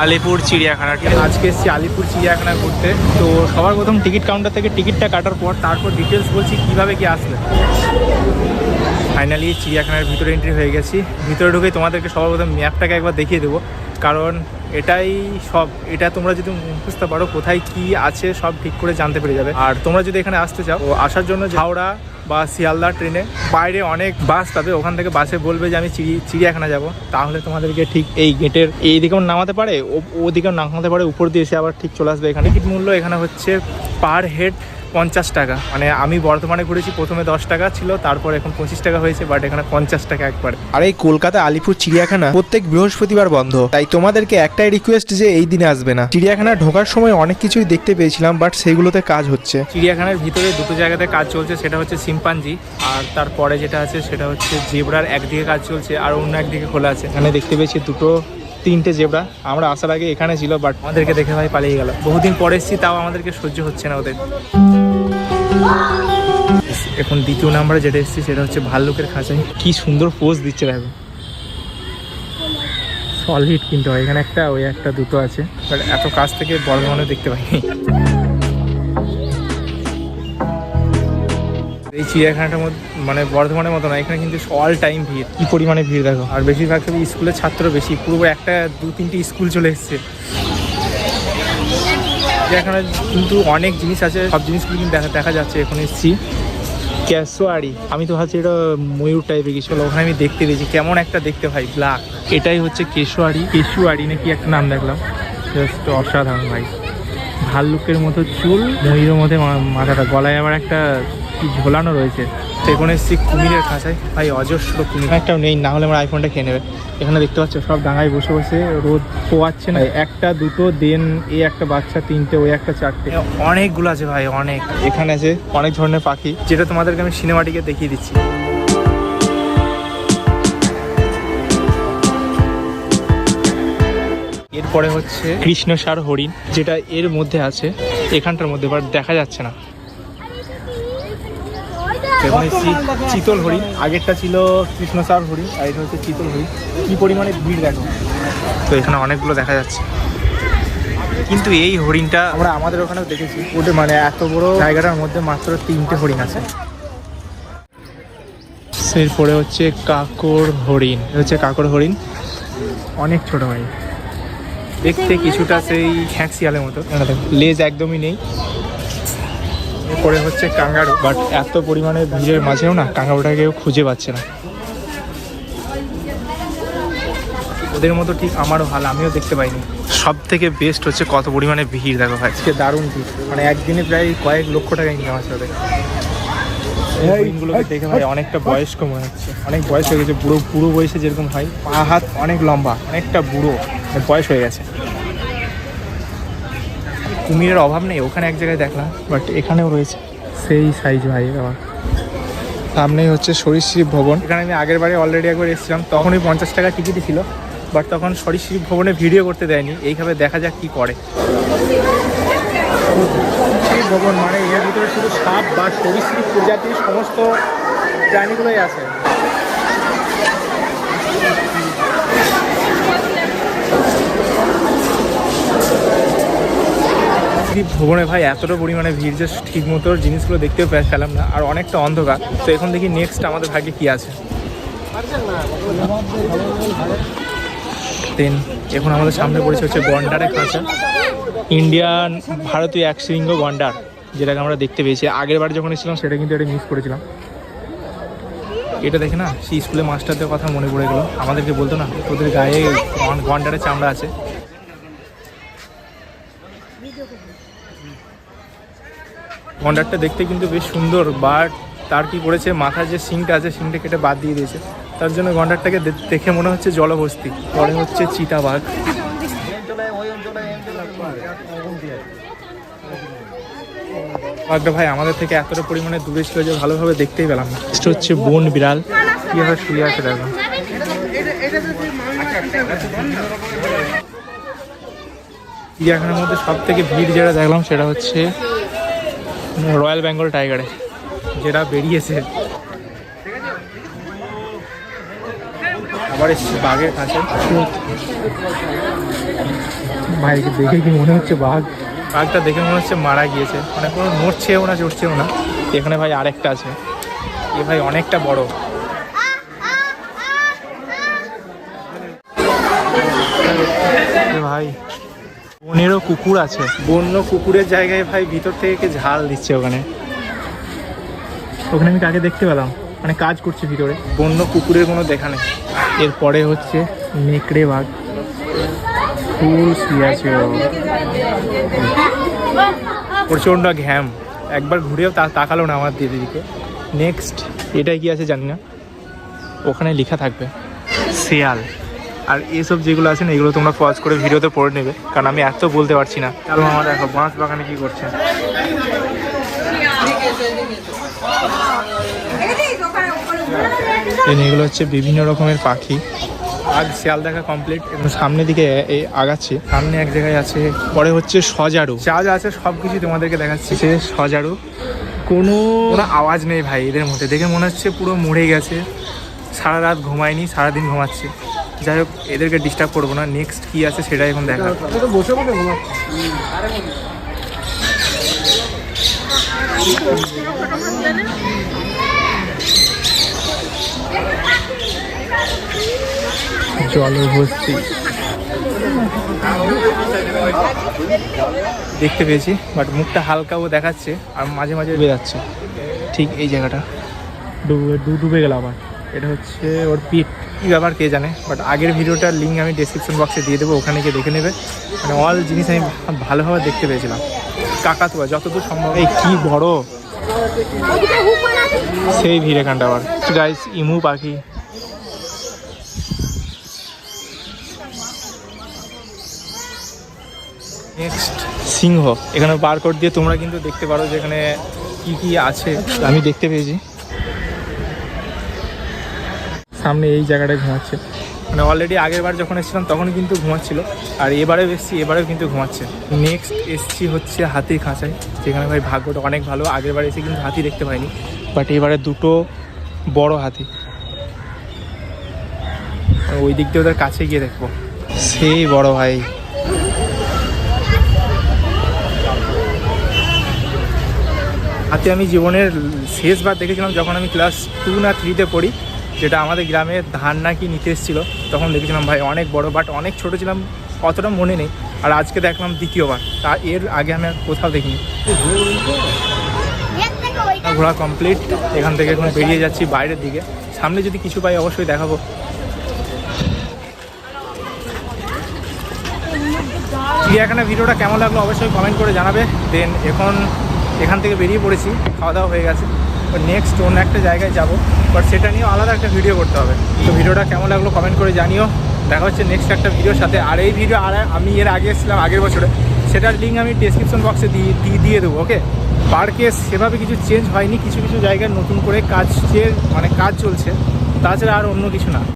আলিপুর চিড়িয়াখানা, ঠিক? আজকে এসেছি আলিপুর চিড়িয়াখানা ঘুরতে। তো সবার প্রথম টিকিট কাউন্টার থেকে টিকিটটা কাটার পর তারপর ডিটেলস বলছি কীভাবে কি আসলে। ফাইনালি চিড়িয়াখানার ভিতরে এন্ট্রি হয়ে গেছি। ভিতরে ঢুকে তোমাদেরকে সবার প্রথম ম্যাপটাকে একবার দেখিয়ে দেবো। কারণ এটাই সব, এটা তোমরা যদি বুঝতে পারো কোথায় কি আছে সব ঠিক করে জানতে পেরে যাবে। আর তোমরা যদি এখানে আসতে চাও আসার জন্য হাওড়া বা শিয়ালদা ট্রেনে বাইরে অনেক বাস পাবে ওখান থেকে বাসে বলবে যে আমি চিড়ি চিড়িয়াখানা যাব। তাহলে তোমাদেরকে ঠিক এই গেটের এই দিকেও নামাতে পারে ওদিকেও নামাতে পারে, উপর দিয়ে এসে আবার ঠিক চলে আসবে এখানে। টিকিট মূল্য এখানে হচ্ছে পার হেড পঞ্চাশ টাকা। মানে আমি বর্ধমানে ঘুরেছি প্রথমে দশ টাকা ছিল তারপর এখন পঁচিশ টাকা হয়েছে বাট এখানে পঞ্চাশ টাকা একবার। আর এই কলকাতা আলিপুর চিড়িয়াখানা প্রত্যেক বৃহস্পতিবার বন্ধ। তাই তোমাদেরকে একটাই রিকোয়েস্ট যে এই দিনে আসবে না। চিড়িয়াখানা ঢোকার সময় অনেক কিছুই দেখতে পেয়েছিলাম বাট সেগুলোতে কাজ হচ্ছে। চিড়িয়াখানার ভিতরে দুটো জায়গাতে কাজ চলছে সেটা হচ্ছে সিম্পাঞ্জি আর তারপরে যেটা আছে সেটা হচ্ছে জেব্রার একদিকে কাজ চলছে আর অন্য একদিকে খোলা আছে। এখানে দেখতে পেয়েছি দুটো তিনটে জেব্রা। আমরা আসার আগে এখানে ছিল বাট আমাদেরকে দেখে ভাই পালিয়ে গেল। বহুদিন পরে এসেছি তাও আমাদেরকে সহ্য হচ্ছে না ওদের। এখন দ্বিতীয় নাম্বারে যেটা এসেছি, সেটা হচ্ছে ভাল্লুকের খাঁচাই কি সুন্দর পোজ দিচ্ছে দেখো। সলিড কিন্তু হয়। এখানে একটা, ওই একটা, দুটো আছে। বাট এত কাছ থেকে বড় ধরনের দেখতে পাইনি। এই চিড়িয়াখানাটার মধ্যে মানে বর্ধমানের মতো না, এখানে কিন্তু অল টাইম ভিড়। কি পরিমাণে ভিড় দেখো। আর বেশিরভাগ স্কুলের ছাত্র বেশি। পুরো একটা দু তিনটি স্কুল চলে এসছে। চিড়িয়াখানা কিন্তু অনেক জিনিস আছে, সব জিনিসগুলো কিন্তু দেখা দেখা যাচ্ছে। এখন এসছি ক্যাসোয়ারি। আমি তো ভাবছি এটা ময়ূর টাইপের কিছু হলো। ওখানে আমি দেখতে পেয়েছি। কেমন একটা দেখতে ভাই ব্ল্যাক এটাই হচ্ছে কেশোয়ারি। কেশুয়ারি নাকি একটা নাম দেখলাম। জাস্ট অসাধারণ ভাই। ভাল্লুকের মতো চুল, ময়ূরের মধ্যে মাথাটা, গলায় আবার একটা ঝোলানো রয়েছে। তো এখানে এসেছি কুমিরের খাঁচায়। ভাই অজস্র কুমির। একটাও নেই না হলে আমার আইফোনটা খেয়ে নেবে। এখানে দেখতে পাচ্ছ সব ডাঙায় বসে বসে রোদ পোয়াচ্ছে না। একটা দুটো দেন এই একটা বাচ্চা তিনটে ওই একটা চারটে। অনেকগুলো আছে ভাই অনেক। এখানে আছে অনেক ধরনের পাখি যেটা তোমাদেরকে আমি সিনেমাটিকে দেখিয়ে দিচ্ছি। এরপরে হচ্ছে কৃষ্ণসার হরিণ যেটা এর মধ্যে আছে। এখানটার মধ্যে বাট দেখা যাচ্ছে না। এবং এই চি- চিতল হরিণ আগেরটা ছিল কৃষ্ণসার হরিণ আর এটা হচ্ছে চিতল হরিণ কি পরিমাণে ভিড় দেখো। তো এখানে অনেকগুলো দেখা যাচ্ছে। কিন্তু এই হরিণটা আমরা আমাদের ওখানেও দেখেছি। ওটা মানে এত বড় জায়গাটার মধ্যে মাত্র তিনটে হরিণ আছে। এরপরে হচ্ছে কাকর হরিণ। হচ্ছে কাকর হরিণ। অনেক ছোট ভাই। দেখতে কিছুটা সেই হ্যাঁকশিয়ালের মতো। লেজ একদমই নেই। এরপরে হচ্ছে কাঙ্গারু বাট এত পরিমাণে ভিড়ের মাঝেও না কাঙ্গারুটাকে কেউ খুঁজে পাচ্ছে না। ওদের মতো ঠিক আমারও হাল আমিও দেখতে পাইনি। সব থেকে বেস্ট হচ্ছে কত পরিমাণে ভিড় দেখো ভাই। আজকে দারুণ ভিড়। মানে একদিনে প্রায় কয়েক লক্ষ টাকা ইনকাম আছে ওদের। এই হরিণগুলোকে দেখে ভাই অনেকটা বয়স্ক মনে হচ্ছে। অনেক বয়স হয়ে গেছে বুড়ো বুড়ো বয়সে যেরকম হয় পা হাত অনেক লম্বা অনেকটা বুড়ো মানে বয়স হয়ে গেছে। কুমিরের অভাব নেই ওখানে এক জায়গায় দেখলাম বাট এখানেও রয়েছে। সেই সাইজ ভাই আবার সামনেই হচ্ছে সরীসৃপ ভবন। এখানে আমি আগের বারে অলরেডি একবার এসেছিলাম তখনই পঞ্চাশ টাকা টিকিটই ছিল বাট তখন সরীসৃপ ভবনে ভিডিও করতে দেয়নি এইভাবে দেখা যাক কি করে। সরীসৃপ ভবন মানে এর ভিতরে শুধু সাপ বা সরীসৃপ প্রজাতির সমস্ত প্রাণীগুলোই আছে। শ্রী ভবনে ভাই এতটা পরিমাণে ভিড় যে ঠিক মতো জিনিসগুলো দেখতেও পেলাম না, আর অনেকটা অন্ধকার। তো এখন দেখি নেক্সট আমাদের ভাগ্যে কি আছে। দেন এখন আমাদের সামনে পড়েছে হচ্ছে গন্ডারের খাঁচা ইন্ডিয়ান ভারতীয় এক শৃঙ্গ গন্ডার, যেটাকে আমরা দেখতে পেয়েছি। আগের বার যখন এসেছিলাম, সেটা কিন্তু এটা মিস করেছিলাম। এটা দেখে না, সেই স্কুলে মাস্টারদের কথা মনে পড়ে গেলো। আমাদেরকে বলতো না তোদের গায়ে গন- গন্ডারের চামড়া আছে। গন্ডারটা দেখতে কিন্তু বেশ সুন্দর বাট তার কি করেছে মাথার যে সিংটা আছে সিংটা কেটে বাদ দিয়ে দিয়েছে। তার জন্য গন্ডারটাকে দেখে মনে হচ্ছে জলবস্তি। পরে হচ্ছে চিতাবাঘ। বাঘটা ভাই আমাদের থেকে এতটা পরিমাণে দূরে ছিল যে ভালোভাবে দেখতেই পেলাম না। এটা হচ্ছে বন বিড়াল। কীভাবে শুয়ে আছে দেখো। চিড়িয়াখানার মধ্যে সব থেকে ভিড় যেটা দেখলাম সেটা হচ্ছে রয়্যাল বেঙ্গল টাইগারে যেটা বেরিয়েছে। আবার এসেছি বাঘের কাছে। ভাইকে দেখে কি মনে হচ্ছে বাঘ? বাঘটা দেখে মনে হচ্ছে মারা গিয়েছে। মানে কোনো নড়ছেও না চড়ছেও না। এখানে ভাই আরেকটা আছে। এ ভাই অনেকটা বড়। ভাই বনেরও কুকুর আছে। বন্য কুকুরের জায়গায় ভাই ভিতর থেকে ঝাল দিচ্ছে ওখানে। ওখানে আমি কাকে দেখতে পেলাম? মানে কাজ করছে ভিতরে। বন্য কুকুরের কোনো দেখা নেই। এরপরে হচ্ছে নেকড়ে বাঘ। ফুল শুয়ে আছে ও। প্রচণ্ড ঘ্যাম। একবার ঘুরেও তা তাকালো না আমার দিদিকে। নেক্সট এটাই কি আছে জানি না। ওখানে লেখা থাকবে। শেয়াল। আর এসব যেগুলো আছে না, এগুলো তোমরা পজ করে ভিডিওতে পড়ে নেবে, কারণ আমি এত বলতে পারছি না। কারণ আমার দেখো, বাঁশ বাগানে কি করছে? এগুলো হচ্ছে বিভিন্ন রকমের পাখি। আজ শিয়াল দেখা কমপ্লিট এবং সামনের দিকে আগাচ্ছে। সামনে এক জায়গায় আছে, পরে হচ্ছে সজারু। যা যা আছে সব কিছু তোমাদেরকে দেখাচ্ছি। সে সজারু। কোনো আওয়াজ নেই ভাই এদের মধ্যে। দেখে মনে হচ্ছে পুরো মরে গেছে। সারা রাত ঘুমায়নি, সারাদিন ঘুমাচ্ছে। যাই হোক এদেরকে ডিস্টার্ব করব না। নেক্সট কি আছে সেটাই এখন দেখা জলভর্তি। দেখতে পেয়েছি বাট মুখটা হালকাও দেখাচ্ছে আর মাঝে মাঝে ডুবে যাচ্ছে। ঠিক এই জায়গাটা। ডুবে ডুবে গেল আবার। এটা হচ্ছে ওর পিঠ। কী ব্যাপার কে জানে? বাট আগের ভিডিওটার লিঙ্ক আমি ডেসক্রিপশন বক্সে দিয়ে দেবো, ওখানে গিয়ে দেখে নেবে। মানে অল জিনিস আমি ভালোভাবে দেখতে পেয়েছিলাম। কাকাতুয়া, যতদূর সম্ভব। এই কী বড়? সেই ভিড় এখানটা আবার। গাইস ইমু পাখি। নেক্সট সিংহ। এখানে বারকোড দিয়ে তোমরা কিন্তু দেখতে পারো যে এখানে কী কী আছে। আমি দেখতে পেয়েছি। সামনে এই জায়গাটায় ঘুমাচ্ছে। মানে অলরেডি আগের বার যখন এসেছিলাম তখন কিন্তু ঘুমাচ্ছিল। আর এবারেও এসেছি, এবারেও কিন্তু ঘুমাচ্ছে। নেক্সট এসছি হচ্ছে হাতির খাঁচায়, যেখানে ভাই ভাগ্যটা অনেক ভালো। আগের বার এসে কিন্তু হাতি দেখতে পাইনি। বাট এবারে দুটো বড় হাতি। ওই দিক দিয়ে ওদের কাছে গিয়ে দেখব। সেই বড় ভাই। হাতে আমি জীবনের শেষবার দেখেছিলাম, যখন আমি ক্লাস টু না থ্রিতে পড়ি। যেটা আমাদের গ্রামে ধান নাকি নিতে এসেছিল, তখন দেখেছিলাম ভাই অনেক বড় বাট অনেক ছোট ছিলাম, অতটা মনে নেই। আর আজকে দেখলাম দ্বিতীয়বার। তা এর আগে আমি আর কোথাও দেখিনি। ঘোরা কমপ্লিট এখান থেকে এখন বেরিয়ে যাচ্ছি বাইরের দিকে। সামনে যদি কিছু পাই অবশ্যই দেখাবো। চিড়িয়াখানা ভিডিওটা কেমন লাগল অবশ্যই কমেন্ট করে জানাবে। দেন এখন এখান থেকে বেরিয়ে পড়েছি, খাওয়া দাওয়া হয়ে গেছে। নেক্সট অন্য একটা জায়গায় যাব। বাট সেটা নিয়েও আলাদা একটা ভিডিও করতে হবে। তো ভিডিওটা কেমন লাগল কমেন্ট করে জানিও। দেখা হচ্ছে নেক্সট একটা ভিডিওর সাথে। আর এই ভিডিও আর আমি এর আগে এসেছিলাম আগের বছরে। সেটার লিঙ্ক আমি ডিসক্রিপশন বক্সে দিয়ে দিয়ে দেবো ওকে পার্কে সেভাবে কিছু চেঞ্জ হয়নি। কিছু কিছু জায়গায় নতুন করে কাজ মানে কাজ চলছে। তাছাড়া আর অন্য কিছু না।